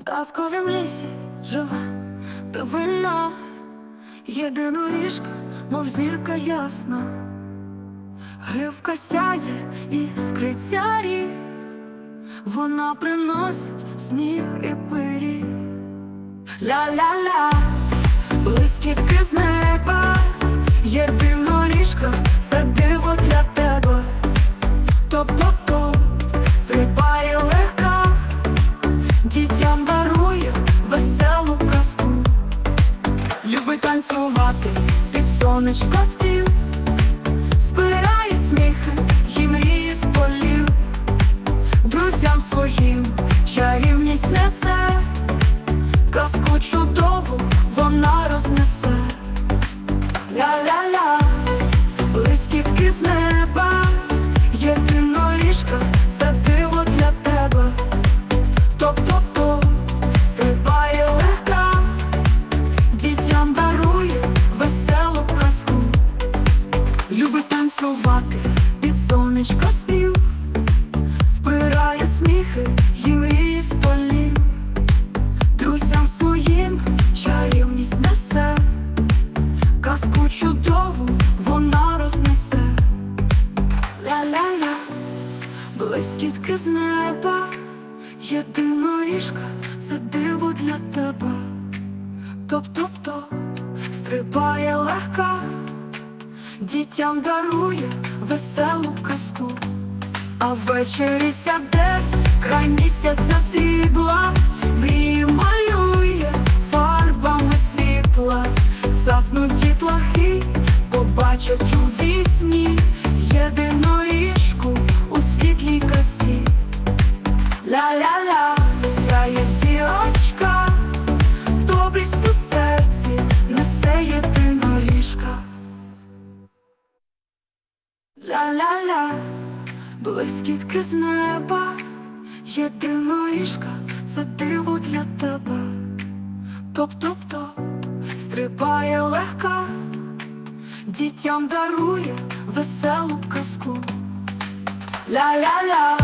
Казковім лісі живе дивина, єдиноріжка, мов зірка ясна, гривка сяє і скриця рік, вона приносить сміх і пиріг. Ля-ля-ля, блискітки з сонечко спів, збирає сміхи і мрії з полів, друзям своїм чарівність несе, казку чудову вона рознесе. Любить танцювати під сонечко спів, збирає сміхи і мрії з полів, друзям своїм чарівність несе, казку чудову вона рознесе. Ля-ля-ля, блискітки з неба. Єдиноріжка, це диво для тебе. Топ-топ-топ, стрибає легка, дітям дарує веселу казку, а ввечері сяде край місяця світла, мрії малює фарбами світла, заснуть дітлахи, побачать у Ля-ля-ля, блискітки з неба, єдина ішка, це диво для тебе. Топ-топ-топ, стрибає легка, дітям дарує веселу казку. Ля-ля-ля,